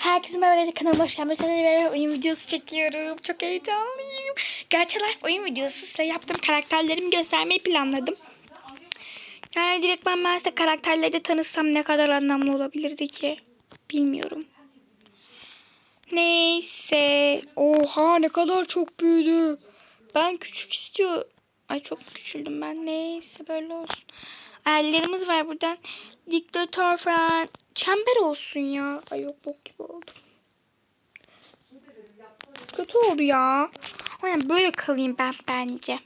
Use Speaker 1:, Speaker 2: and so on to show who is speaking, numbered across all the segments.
Speaker 1: Herkese merhaba kanalıma hoş geldiniz. Beraber oyun videosu çekiyorum. Çok heyecanlıyım. Gerçi life oyun videosu size yaptığım karakterlerimi göstermeyi planladım. Yani direkt ben, size karakterleri de tanıtsam ne kadar anlamlı olabilirdi ki. Bilmiyorum. Neyse. Oha ne kadar çok büyüdü. Ben küçük istiyor. Ay çok küçüldüm ben. Neyse böyle olsun. Ellerimiz var buradan. Diktatör falan. Çember olsun ya. Ay yok bok gibi oldu. Kötü oldu ya. Aynen böyle kalayım ben bence.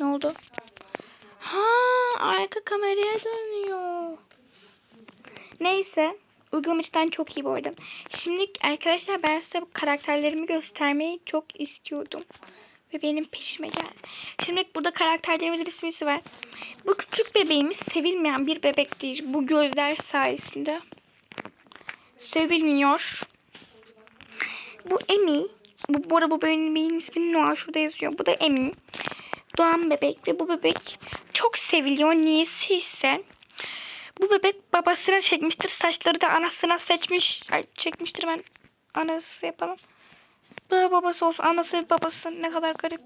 Speaker 1: Ne oldu? Ha arka kameraya dönüyor. Neyse. Uygulamaçtan çok iyi bu arada. Şimdi arkadaşlar ben size karakterlerimi göstermeyi çok istiyordum. Ve benim peşime geldi. Şimdi burada karakterlerimizin resmisi var. Bu küçük bebeğimiz sevilmeyen bir bebektir. Bu gözler sayesinde. Sevilmiyor. Bu Emi. Bu, bu arada bu bebeğin ismi Noah. Şurada yazıyor. Bu da Emi. Doğan bebek ve bu bebek çok seviliyor. Niyesi ise bu bebek babasına çekmiştir. Saçları da anasına seçmiş. Ay çekmiştir ben anası yapalım. Babası olsun. Anası babası ne kadar garip.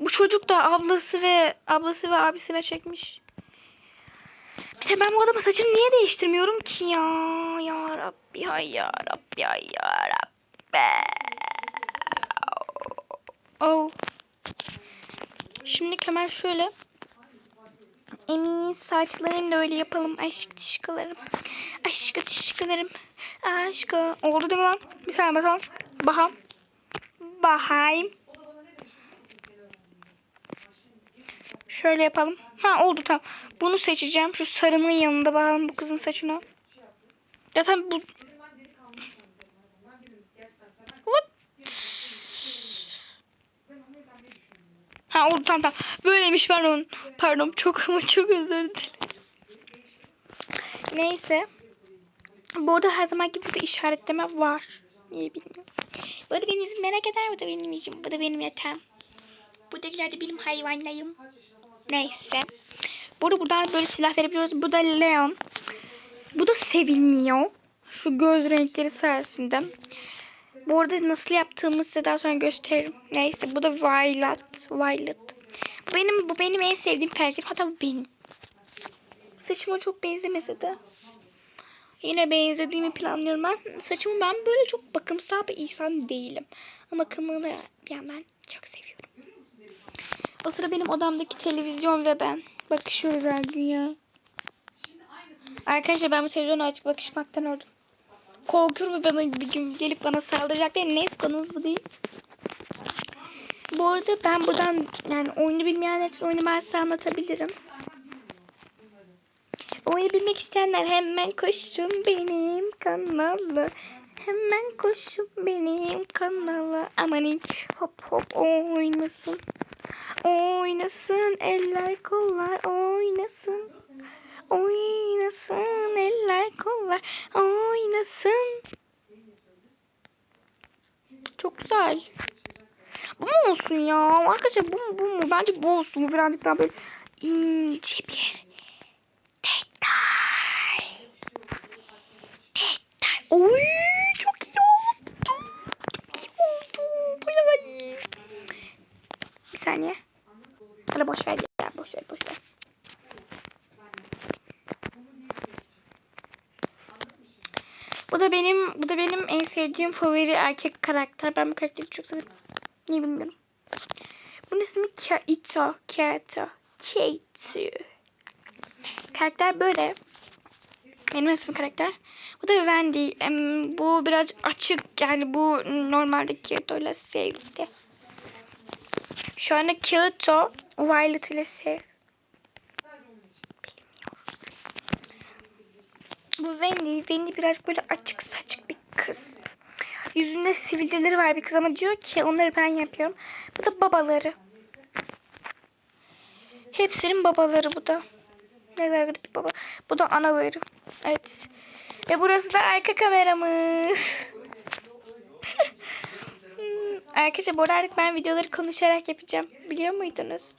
Speaker 1: Bu çocuk da ablası ve ablası ve abisine çekmiş. Bir de ben bu adamın saçını niye değiştirmiyorum ki ya? Ya Rabbi ya ya Rabbi ya ya Rabbi. Oh. Şimdi hemen şöyle. Emin saçlarını da öyle yapalım. Aşk tişkalarım. Aşk tişkalarım. Aşk. Oldu değil mi lan? Bir saniye bakalım. Bakalım. Bahayım. Şöyle yapalım. Ha oldu tamam. Bunu seçeceğim. Şu sarının yanında bakalım bu kızın saçına. Zaten bu... What? Ha oldu tamam tamam. Böyleymiş pardon. Pardon çok ama çok özür dilerim. Neyse. Bu arada her zaman gibi burada işaretleme var. Niye bilmiyorum. Benim izim merak eder. Bu da benim izim. Bu da benim yatağım. Buradakiler de benim hayvanlarım. Neyse. Bu arada buradan böyle silah verebiliyoruz. Bu da Leon. Bu da sevilmiyor. Şu göz renkleri sayesinde. Bu arada nasıl yaptığımı size daha sonra gösteririm. Neyse bu da Violet. Violet. Bu benim, bu benim en sevdiğim karakterim. Hatta bu benim. Saçıma çok benzemese de. Yine benzediğimi planlıyorum. Ben saçımı ben böyle çok bakımsal bir insan değilim. Ama bakımını da bir yandan çok seviyorum. O sıra benim odamdaki televizyon ve ben. Bakışıyoruz her gün ya. Arkadaşlar ben bu televizyonu açık bakışmaktan öldüm. Korkuyorum bana bir gün gelip bana saldıracak diye. Neyse konumuz bu değil. Bu arada ben buradan yani oyunu bilmeyenler için oyunu ben size anlatabilirim. Oyunu bilmek isteyenler hemen koşun benim kanala. Hemen koşun benim kanala. Amanin hop hop oynasın. Oynasın eller kollar oynasın. Oynasın eller kollar oynasın. Çok güzel. Bu mu olsun ya? Arkadaşlar bu mu bu mu? Bence bu olsun. Bu birazcık daha böyle ince bir Oy çok iyi oldu. Çok iyi oldu. Bayağı iyi. Bir saniye. Hadi boş ver ya. Boş ver boş ver. Bu da benim bu da benim en sevdiğim favori erkek karakter. Ben bu karakteri çok seviyorum. Niye bilmiyorum. Bunun ismi Kaito. Kaito. Kaito. Karakter böyle. Benim ismim karakter. Bu da Wendy. Bu biraz açık. Yani bu normaldeki ile sevdi. Şu anda Kyoto Violet ile sev. Bu Wendy. Wendy biraz böyle açık saçık bir kız. Yüzünde sivilceleri var bir kız ama diyor ki onları ben yapıyorum. Bu da babaları. Hepsinin babaları bu da. Ne kadar garip bir baba. Bu da anaları. Evet. Ve burası da arka kameramız. Hmm, Arkadaşlar bu artık ben videoları konuşarak yapacağım. Biliyor muydunuz?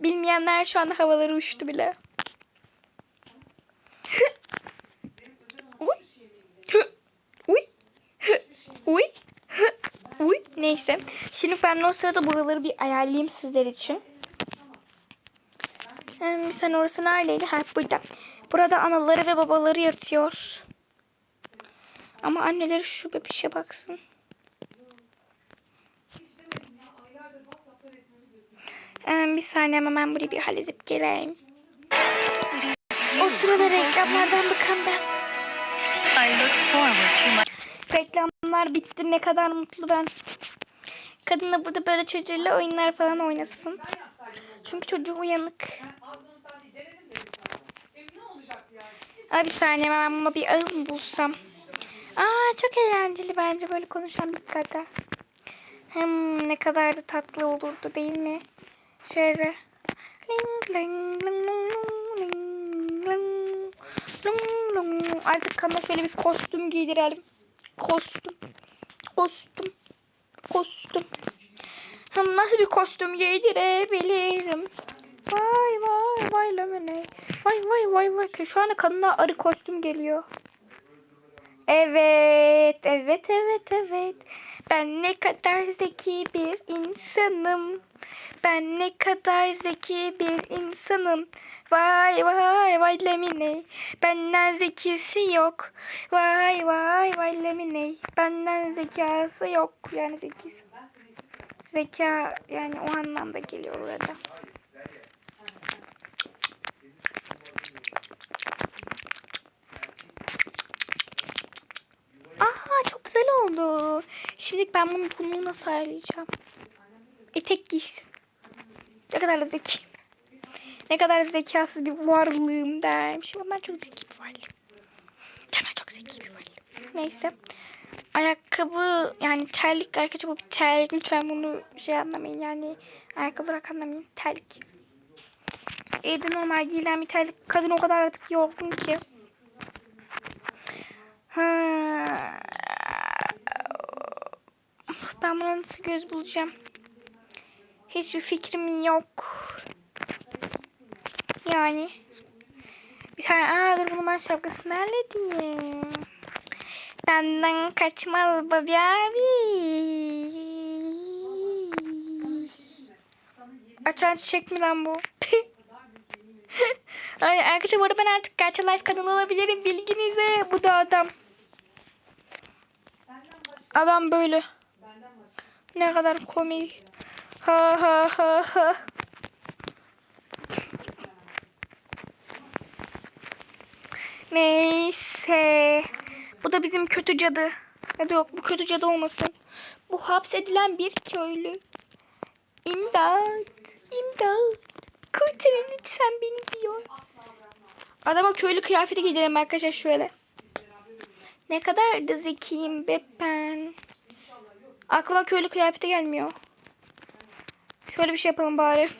Speaker 1: Bilmeyenler şu anda havaları uçtu bile. Uy. Uy. Neyse. Şimdi ben o sırada buraları bir ayarlayayım sizler için. Sen orası neredeydi? Ha burada. Burada anaları ve babaları yatıyor. Ama anneleri şu bebişe baksın. Hmm, bir saniye ben burayı bir halledip geleyim. O sırada reklamlardan bakan ben. Reklamlar bitti. Ne kadar mutlu ben. Kadın da burada böyle çocuğuyla oyunlar falan oynasın. Çünkü çocuğu uyanık. Ay bir saniye ben buna bir ağız bulsam. Aa çok eğlenceli bence böyle konuşan bir kadın. Hem ne kadar da tatlı olurdu değil mi? Şöyle. Ling ling ling ling ling ling ling ling. Artık kana şöyle bir kostüm giydirelim. Kostüm. Kostüm. Kostüm. Hem nasıl bir kostüm giydirebilirim? Vay vay vay lamine. Vay vay vay vay. Şu ana kanına arı kostüm geliyor. Evet, evet, evet, evet. Ben ne kadar zeki bir insanım. Ben ne kadar zeki bir insanım. Vay vay vay lemine. Benden zekisi yok. Vay vay vay lemine. Benden zekası yok. Yani zekisi. Zeka yani o anlamda geliyor orada. Aa çok güzel oldu. Şimdi ben bunu bunu nasıl ayarlayacağım? Etek giysin. Ne kadar da zeki. Ne kadar zekasız bir varlığım dermiş. Ama ben çok zeki bir varlığım. Ben çok zeki bir varlığım. Neyse. Ayakkabı yani terlik arkadaşlar bu bir terlik. Lütfen bunu şey anlamayın yani ayakkabı olarak anlamayın. Terlik. Evde normal giyilen bir terlik. Kadın o kadar artık yorgun ki. Ha. Ben buna nasıl göz bulacağım? Hiçbir fikrim yok. Yani. Bir tane aa dur bunu ben şapkasını halledeyim. Benden kaçmaz babi abi. Açan çiçek mi lan bu? Ay arkadaşlar bu arada ben artık Gerçek Life kanalı olabilirim bilginize. Bu da adam. Adam böyle. Ne kadar komik. Ha ha ha ha. Neyse. Bu da bizim kötü cadı. Ya da yok bu kötü cadı olmasın. Bu hapsedilen bir köylü. İmdat. İmdat. Kurtarın lütfen beni diyor. Adama köylü kıyafeti giydirelim arkadaşlar şöyle. Ne kadar da zekiyim be ben. Aklıma köylü kıyafeti gelmiyor. Şöyle bir şey yapalım bari.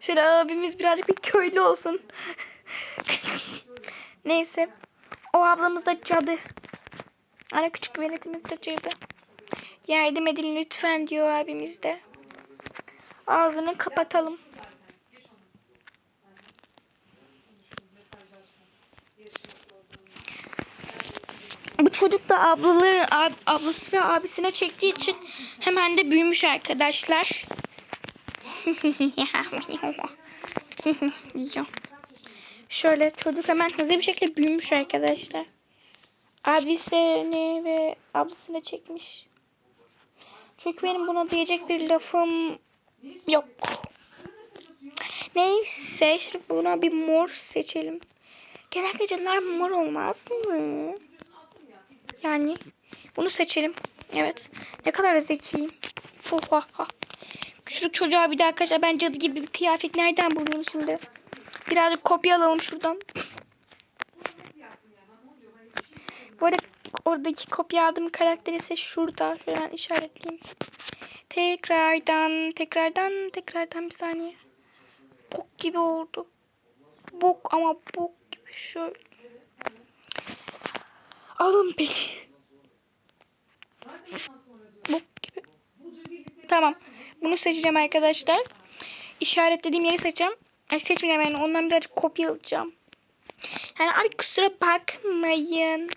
Speaker 1: Şöyle abimiz birazcık bir köylü olsun. Neyse. O ablamız da cadı. Ana küçük veletimiz de cadı. Yardım edin lütfen diyor abimiz de. Ağzını kapatalım. Bu çocuk da ablaları, ab- ablası ve abisine çektiği için hemen de büyümüş arkadaşlar. Şöyle çocuk hemen hızlı bir şekilde büyümüş arkadaşlar. Abisini ve ablasını çekmiş. Çünkü benim buna diyecek bir lafım yok. Neyse şimdi buna bir mor seçelim. Genellikle canlar mor olmaz mı? Yani bunu seçelim. Evet. Ne kadar zekiyim. Oha. Küçük çocuğa bir de arkadaşlar ben cadı gibi bir kıyafet nereden bulayım şimdi? Birazcık kopya alalım şuradan. Bu arada oradaki kopya aldığım karakter ise şurada. Şöyle ben işaretleyeyim. Tekrardan, tekrardan, tekrardan bir saniye. Bok gibi oldu. Bok ama bok gibi şöyle. Alın beni. Bok gibi. Tamam. Bunu seçeceğim arkadaşlar. İşaretlediğim yeri seçeceğim. Ay seçmeyeceğim yani ondan birazcık kopya alacağım. Yani abi kusura bakmayın.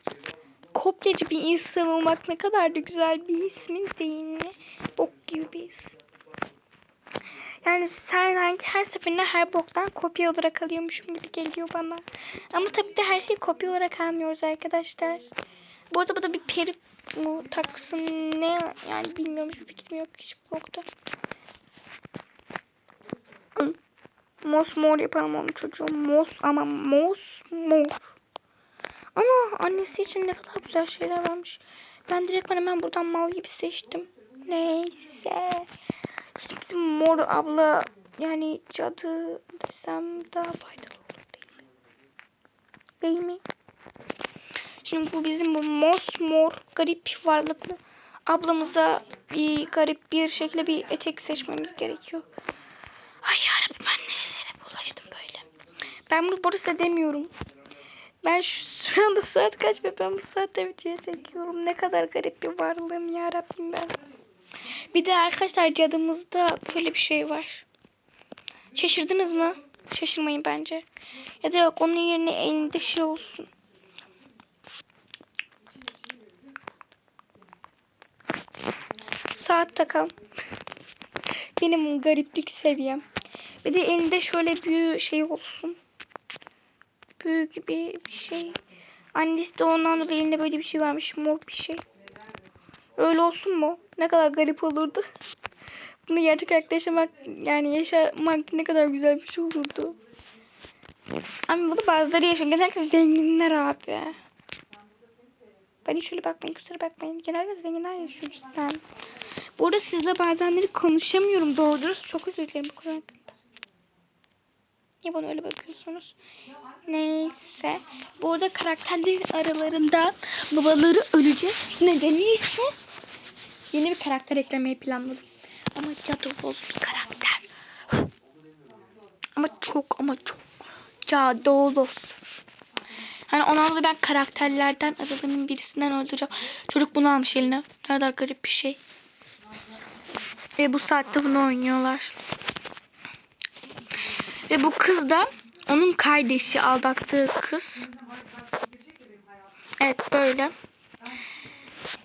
Speaker 1: kopyacı bir insan olmak ne kadar da güzel bir ismin değil mi? Bok gibi bir his. Yani sen her seferinde her boktan kopya olarak alıyormuşum gibi geliyor bana. Ama tabii de her şeyi kopya olarak almıyoruz arkadaşlar. Bu arada bu da bir peri mu taksın ne yani bilmiyorum hiçbir fikrim yok hiç bokta. Mosmor yapalım onu çocuğum. Mos ama mosmor. Ana annesi için ne kadar güzel şeyler varmış. Ben direkt ben hemen buradan mal gibi seçtim. Neyse. İşte bizim mor abla yani cadı desem daha faydalı olur değil mi? Değil mi? Şimdi bu bizim bu mosmor garip varlıklı ablamıza bir garip bir şekilde bir etek seçmemiz gerekiyor. Ay yarabbim ben nerelere bulaştım böyle. Ben bunu size demiyorum. Ben şu, şu anda saat kaç ve ben bu saatte video çekiyorum. Ne kadar garip bir varlığım ya Rabbim ben. Bir de arkadaşlar cadımızda böyle bir şey var. Şaşırdınız mı? Şaşırmayın bence. Ya da yok onun yerine elinde şey olsun. Saat takalım. Benim gariplik seviyem. Bir de elinde şöyle büyü şey olsun. Büyü gibi bir şey. Annesi de ondan dolayı elinde böyle bir şey varmış. Mor bir şey. Öyle olsun mu? Ne kadar garip olurdu. Bunu gerçek hayatta yaşamak yani yaşamak ne kadar güzel bir şey olurdu. Ama bunu bazıları yaşıyor. Genellikle zenginler abi. Ben hiç öyle bakmayın kusura bakmayın. Genellikle zenginler yaşıyor cidden. Bu arada sizle bazenleri konuşamıyorum doğru dürüst. Çok özür dilerim bu konu hakkında. Niye bana öyle bakıyorsunuz? Neyse. Bu arada karakterlerin aralarında babaları ölecek. Nedeni ise yeni bir karakter eklemeyi planladım. Ama cadıboz bir karakter. Ama çok ama çok cadıboz. Hani ona da ben karakterlerden aralarının birisinden öldüreceğim. Çocuk bunu almış eline. Ne kadar garip bir şey. Ve bu saatte bunu oynuyorlar. Ve bu kız da onun kardeşi aldattığı kız. Evet böyle.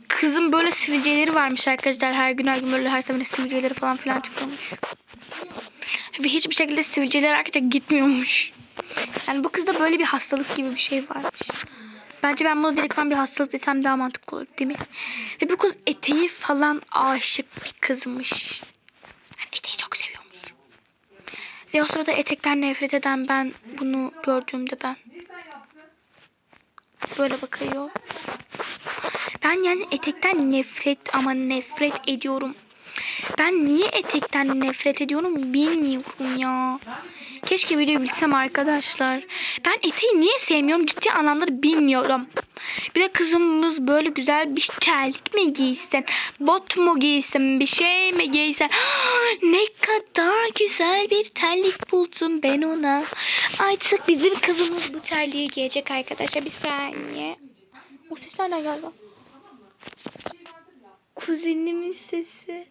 Speaker 1: Kızın böyle sivilceleri varmış arkadaşlar. Her gün her gün böyle her seferinde sivilceleri falan filan çıkıyormuş. Ve hiçbir şekilde sivilceler arkadaşlar gitmiyormuş. Yani bu kızda böyle bir hastalık gibi bir şey varmış. Bence ben bunu direktman bir hastalık desem daha mantıklı olur değil mi? Ve bu kız eteği falan aşık bir kızmış. Yani eteği çok seviyormuş. Ve o sırada etekten nefret eden ben bunu gördüğümde ben böyle bakıyor. Ben yani etekten nefret ama nefret ediyorum. Ben niye etekten nefret ediyorum bilmiyorum ya. Keşke biri bilsem arkadaşlar. Ben eteği niye sevmiyorum ciddi anlamda da bilmiyorum. Bir de kızımız böyle güzel bir terlik mi giysin? Bot mu giysin? Bir şey mi giysin? ne kadar güzel bir terlik buldum ben ona. Artık bizim kızımız bu terliği giyecek arkadaşlar. Bir saniye. O ses nereden geldi? Kuzenimin sesi.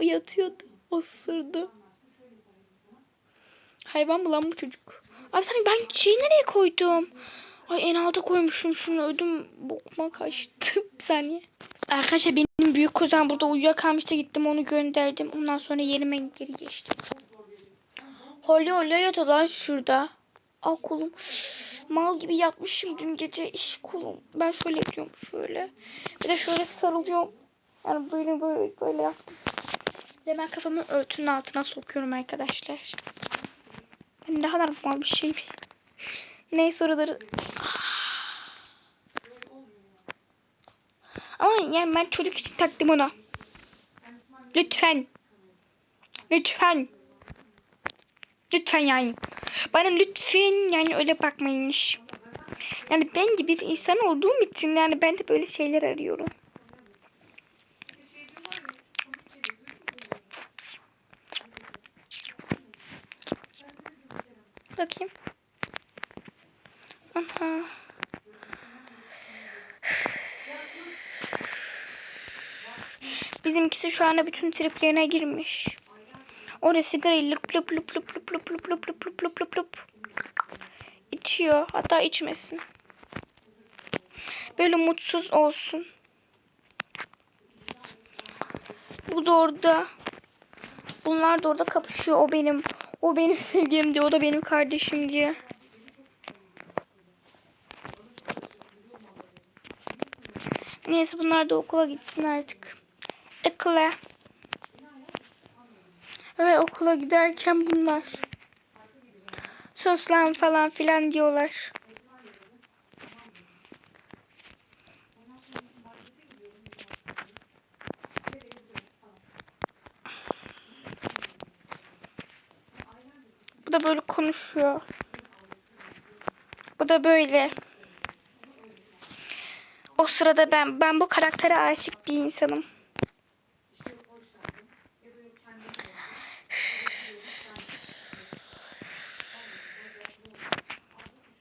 Speaker 1: O yatıyordu. Osurdu. Hayvan mı lan bu çocuk? Abi sen ben şeyi nereye koydum? Ay en alta koymuşum şunu ödüm bokma kaçtı. Bir saniye. Arkadaşlar benim büyük kuzen burada uyuyakalmıştı gittim onu gönderdim. Ondan sonra yerime geri geçtim. Holly Holly yatıyor lan şurada. Al kolum. Mal gibi yatmışım dün gece iş kolum. Ben şöyle yatıyorum şöyle. Bir de şöyle sarılıyorum. Yani böyle böyle böyle yaptım. Ve ben kafamı örtünün altına sokuyorum arkadaşlar. Ben ne kadar mal bir şey. Neyse oraları. Ama yani ben çocuk için taktım ona. Lütfen. Lütfen. Lütfen yani. Bana lütfen yani öyle bakmayın. Yani ben de bir insan olduğum için yani ben de böyle şeyler arıyorum. Bakayım. Aha. Bizimkisi şu anda bütün triplerine girmiş. Orada sigarayı lıp lıp lıp lıp lıp lıp lıp lıp lıp lıp lıp lıp lıp içiyor. Hatta içmesin. böyle mutsuz olsun. Bu da orada. Bunlar da orada kapışıyor. O benim. O benim sevgilim diyor. O da benim kardeşim diye. Neyse bunlar da okula gitsin artık. Okula. Ve okula giderken bunlar. Sus lan falan filan diyorlar. Bu da böyle konuşuyor. Bu da böyle. O sırada ben ben bu karaktere aşık bir insanım.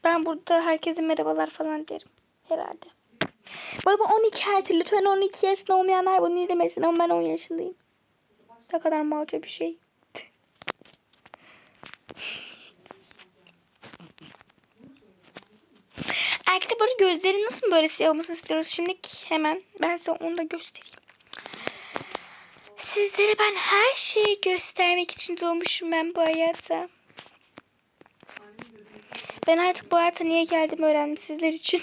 Speaker 1: Ben burada herkese merhabalar falan derim. Herhalde. Bu arada 12 artı lütfen 12 yaşında olmayanlar bunu izlemesin ama ben 10 yaşındayım. Ne kadar malca bir şey. Erkekte böyle gözleri nasıl böyle siyah olmasını istiyoruz şimdi hemen ben size onu da göstereyim. Sizlere ben her şeyi göstermek için doğmuşum ben bu hayata. Ben artık bu hayata niye geldim öğrendim sizler için.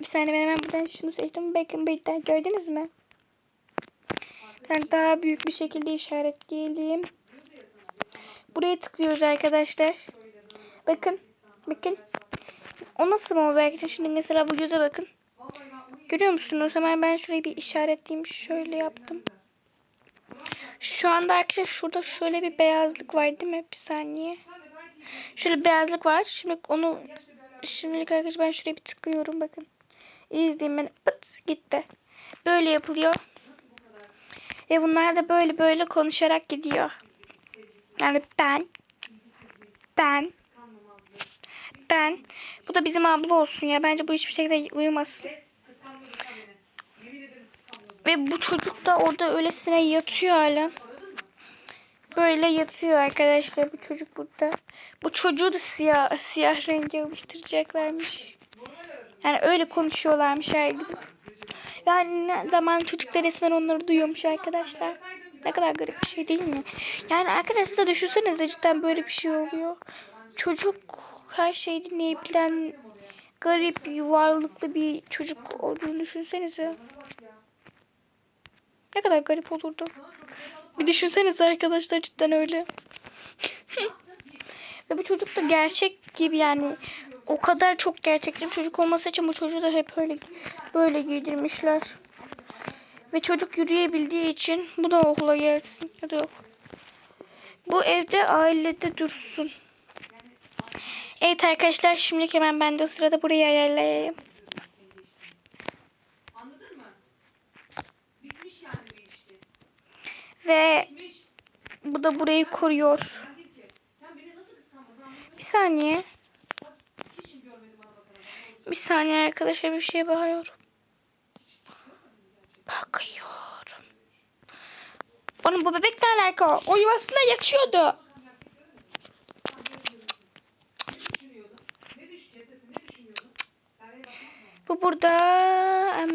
Speaker 1: Bir saniye ben hemen buradan şunu seçtim. Bakın birden gördünüz mü? Ben daha büyük bir şekilde işaretleyelim. Buraya tıklıyoruz arkadaşlar. Bakın. Bakın. O nasıl oldu arkadaşlar? Şimdi mesela bu göze bakın. Görüyor musunuz? Hemen ben şurayı bir işaretleyeyim. Şöyle yaptım. Şu anda arkadaşlar şurada şöyle bir beyazlık var değil mi? Bir saniye. Şöyle beyazlık var. Şimdi onu şimdilik arkadaşlar ben şuraya bir tıklıyorum bakın. İyi izleyin beni. Pıt gitti. Böyle yapılıyor. Ve bunlar da böyle böyle konuşarak gidiyor. Yani ben ben ben bu da bizim abla olsun ya. Bence bu hiçbir şekilde uyumasın. Ve bu çocuk da orada öylesine yatıyor hala. Böyle yatıyor arkadaşlar bu çocuk burada. Bu çocuğu da siyah siyah rengi alıştıracaklarmış. Yani öyle konuşuyorlarmış her gün. Yani ne zaman çocuklar resmen onları duyuyormuş arkadaşlar. Ne kadar garip bir şey değil mi? Yani arkadaşlar siz de düşünsenize cidden böyle bir şey oluyor. Çocuk her şeyi dinleyebilen garip yuvarlıklı bir çocuk olduğunu düşünsenize. Ne kadar garip olurdu. Bir düşünsenize arkadaşlar cidden öyle. Ve bu çocuk da gerçek gibi yani o kadar çok gerçekçi çocuk olması için bu çocuğu da hep öyle böyle giydirmişler. Ve çocuk yürüyebildiği için bu da okula gelsin ya da yok. Bu evde ailede dursun. Evet arkadaşlar şimdi hemen ben de o sırada burayı ayarlayayım.
Speaker 2: Anladın mı? Bitmiş yani bir ilişki.
Speaker 1: Ve bu da burayı koruyor. Bir saniye. Bir saniye arkadaşlar bir şeye bakıyorum. Bakıyorum. Onun bu bebekle alakalı. O yuvasında yatıyordu. Bu burada. em,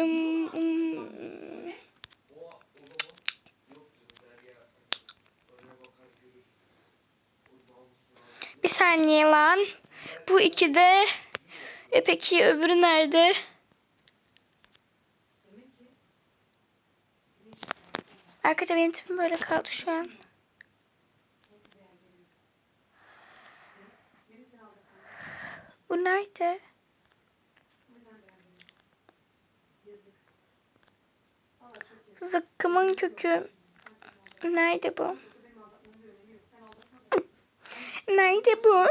Speaker 1: um, um,
Speaker 3: O, o zaman yok canım Derya öyle bakar görür. O namusunu alır.
Speaker 1: bir saniye lan. Bu iki de. E peki öbürü nerede? Arkadaşlar benim tipim böyle kaldı şu an. Bu nerede? Zıkkımın kökü. Nerede bu? Nerede bu?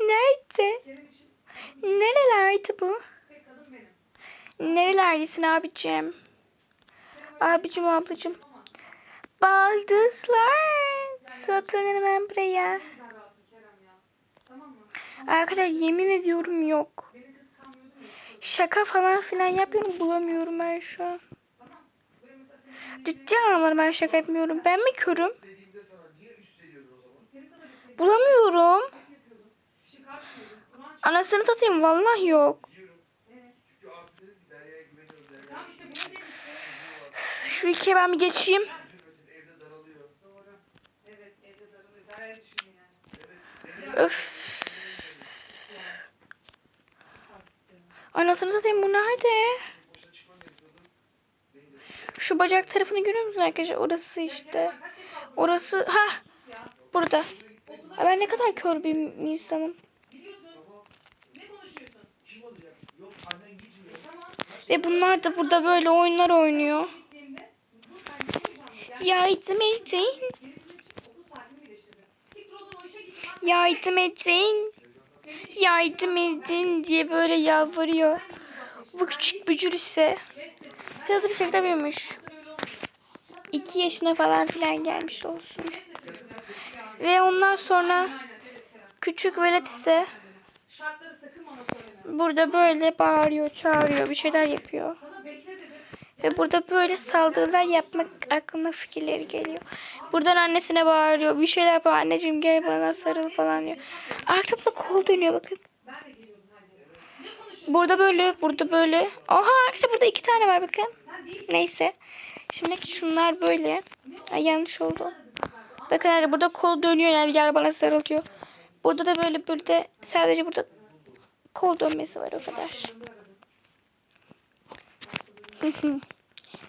Speaker 1: Nerede? Nerelerde bu? Nerelerdesin abicim? Abicim ablacım. Baldızlar. Toplanın hemen buraya. Arkadaşlar yemin ediyorum yok. Şaka falan filan yapıyorum bulamıyorum ben şu an. Ciddi anlamda ben şaka yapmıyorum. Ben mi körüm?
Speaker 3: Dediğimde sana niye üsteliyordun o zaman?
Speaker 2: senin kadar bir sevgi
Speaker 1: Bulamıyorum. Anasını satayım vallahi yok. Şu ikiye ben bir geçeyim. Öf. Anasını satayım bu nerede? Şu bacak tarafını görüyor musunuz arkadaşlar? Orası işte. Orası ha burada. Ay Ben ne kadar kör bir insanım. Ve bunlar da burada böyle oyunlar oynuyor. Yardım edin. Yardım edin. Yardım edin diye böyle yalvarıyor. Bu küçük bücür ise hızlı bir şekilde büyümüş. 2 yaşına falan filan gelmiş olsun. Ve ondan sonra küçük velet ise burada böyle bağırıyor, çağırıyor, bir şeyler yapıyor. Ve burada böyle saldırılar yapmak aklına fikirleri geliyor. Buradan annesine bağırıyor. Bir şeyler yapıyor. Anneciğim gel bana sarıl falan diyor. Arka burada kol dönüyor bakın. Burada böyle, burada böyle. Oha işte burada iki tane var bakın. Neyse. Şimdi şunlar böyle. Ay yanlış oldu. Bakın hani burada kol dönüyor yani gel bana sarıl diyor. Burada da böyle böyle sadece burada kol dönmesi var o kadar.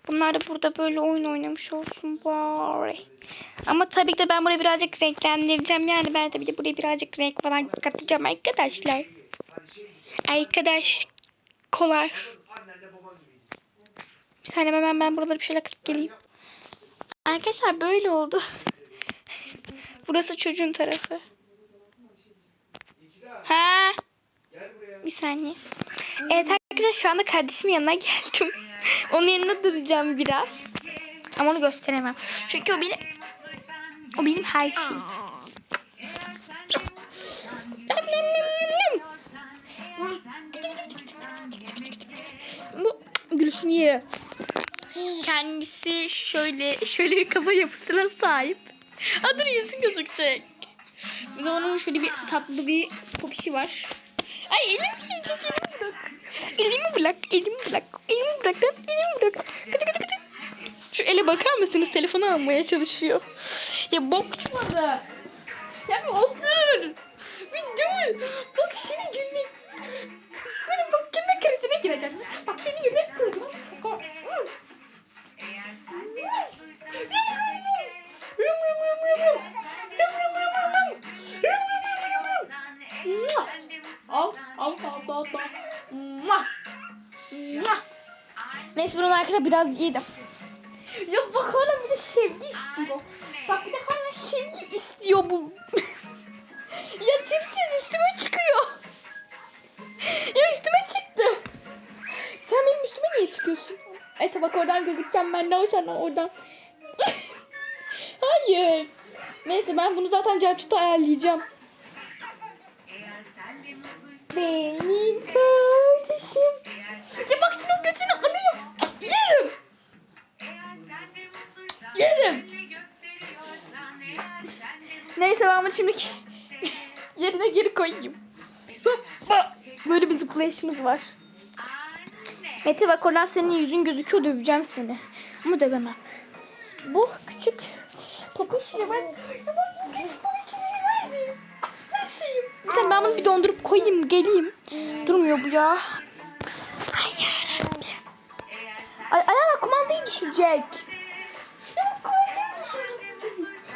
Speaker 1: Bunlar da burada böyle oyun oynamış olsun bari. Ama tabii ki de ben burayı birazcık renklendireceğim. Yani ben tabii de buraya birazcık renk falan katacağım arkadaşlar. Arkadaş kolar. Bir saniye hemen ben buraları bir şeyler kırıp geleyim. Arkadaşlar böyle oldu. Burası çocuğun tarafı. Ha, bir saniye. Evet arkadaşlar şu anda kardeşimin yanına geldim. Onun yanında duracağım biraz. Ama onu gösteremem. Çünkü o benim o benim her şeyim. Bu yeri. Kendisi şöyle şöyle bir kafa yapısına sahip. Aa dur yüzü gözükecek. Bir de onun şöyle bir tatlı bir popişi var. Ay elim yiyecek elimi bırak. Elimi bırak, elimi bırak. Elimi bırak elimi bırak. Kıcı kıcı kıcı. Şu ele bakar mısınız? Telefonu almaya çalışıyor. Ya bok çuvalı. Ya bir otur. Bir dur. Bak seni gülmek. Hani bak gülme krizine gireceksin. Bak seni gülmek krizine. Al, al, al, al, al. Neyse bunu arkadaşlar biraz yedim. Ya bak hala bir de sevgi istiyor. Bak bir de hala sevgi istiyor bu. ya tipsiz üstüme çıkıyor. ya üstüme çıktı. Sen benim üstüme niye çıkıyorsun? Evet bak oradan gözükeceğim ben de hoşlanma oradan. Hayır. Neyse ben bunu zaten Cerçut'a ayarlayacağım. Benim kardeşim. Ya bak o götünü alıyor. Yerim. Yerim. Neyse ben bunu şimdi yerine geri koyayım. Böyle bir zıplayışımız var. Mete bak oradan senin yüzün gözüküyor döveceğim seni. Ama dövemem. Bu küçük popişle ben... Sen ben bunu bir dondurup koyayım geleyim. Durmuyor bu ya. Ay yarabbim. Ay ayağına kumandayı düşecek. Ya kumandayı düşecek.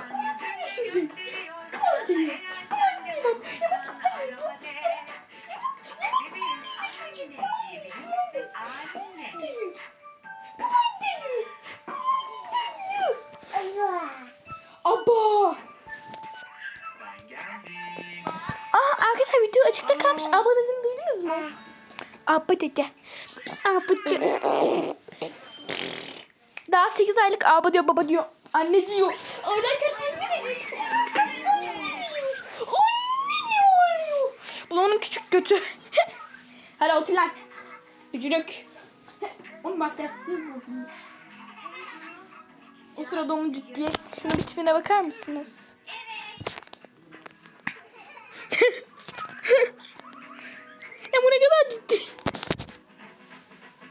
Speaker 1: Kumandayı düşecek. Kumandayı. Kumandayı bak. Ya bak kumandayı. Ya bak. Kumandayı düşecek. Kumandayı. Kumandayı. Kalmış. Abba dedim duydunuz mu? Abba dedi. Abbacı. Daha 8 aylık abba diyor baba diyor. Anne diyor. Oradayken anne diyor. Anne diyor. Bu onun küçük götü. Hadi otur lan. Gücülük. Onun bak yastığı bozulmuş. O sırada onun ciddiyet. Şunun bir tipine bakar mısınız?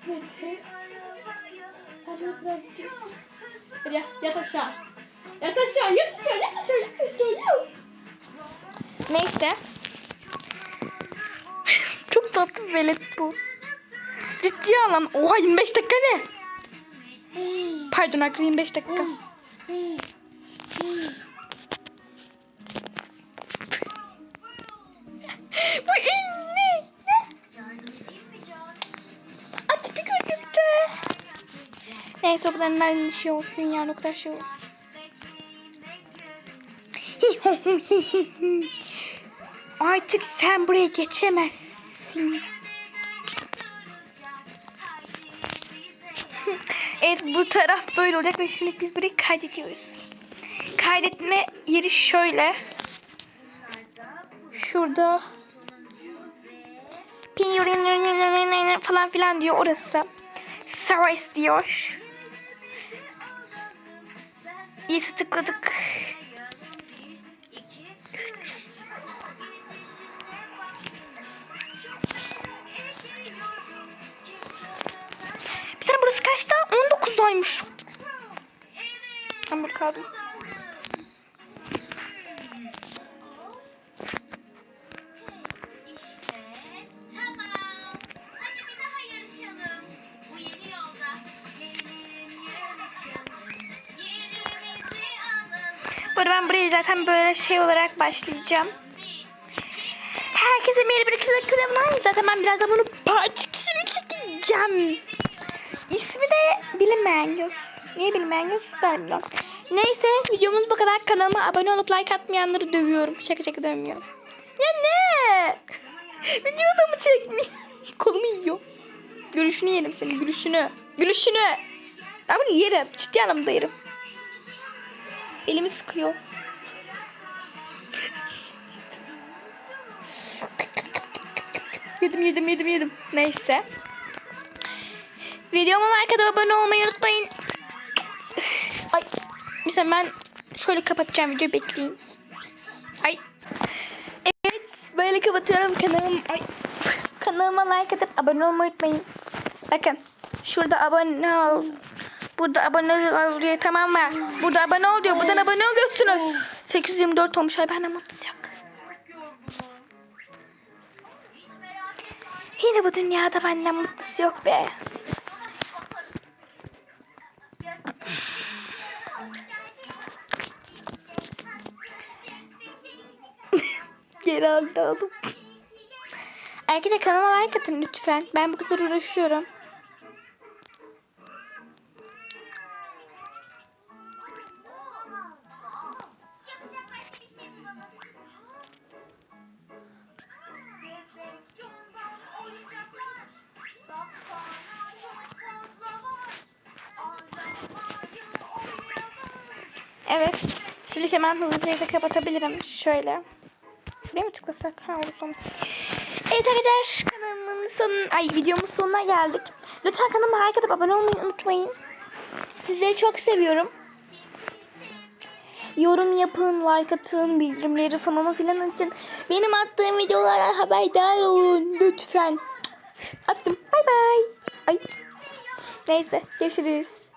Speaker 1: Mete. Sen ne kadar istiyorsun? Hadi ya, yat aşağı. Yat aşağı, yat aşağı, yat aşağı, yat aşağı, yat. Neyse. Çok tatlı bir velet bu. Ciddi alan. Oha 25 dakika ne? Pardon Akri 25 dakika. bu en Neyse o kadar nereden şey olsun yani o şey olsun. Artık sen buraya geçemezsin. evet bu taraf böyle olacak ve şimdi biz burayı kaydediyoruz. Kaydetme yeri şöyle. Şurada. Falan filan diyor orası. Service diyor. İyi tıkladık. Bir sene burası kaçta? 19'daymış. Ben burada kaldım. Zaten böyle şey olarak başlayacağım. Herkese merhaba arkadaşlar. Zaten ben birazdan bunu part 2'sini çekeceğim. İsmi de bilinmeyen göz. Niye bilinmeyen göz? Ben bilmiyorum. Neyse videomuz bu kadar. Kanalıma abone olup like atmayanları dövüyorum. Şaka şaka dövmüyorum. Ya ne? Videoda mı çekmiş? Kolumu yiyor. Gülüşünü yerim senin gülüşünü. Gülüşünü. Ben bunu yerim. Ciddi anlamda yerim. Elimi sıkıyor. Yedim yedim yedim yedim. Neyse. Videoma like atıp abone olmayı unutmayın. Ay. Mesela ben şöyle kapatacağım videoyu bekleyin. Ay. Evet. Böyle kapatıyorum kanalım. Ay. Kanalıma like atıp abone olmayı unutmayın. Bakın. Şurada abone ol. Burada abone oluyor tamam mı? Burada abone ol diyor. Buradan abone oluyorsunuz. 824 olmuş. Ay benden mutlusu Yine bu dünyada benden mutlusu yok be. Geri aldım. Arkadaşlar kanalıma like atın lütfen. Ben bu kadar uğraşıyorum. Hemen hızlıca kapatabilirim. Şöyle. Şuraya mı tıklasak? Ha son. Evet arkadaşlar kanalımın son, ay videomun sonuna geldik. Lütfen kanalıma like atıp abone olmayı unutmayın. Sizleri çok seviyorum. Yorum yapın, like atın, bildirimleri falan filan için benim attığım videolardan haberdar olun lütfen. Attım. Bay bay. Ay. Neyse görüşürüz.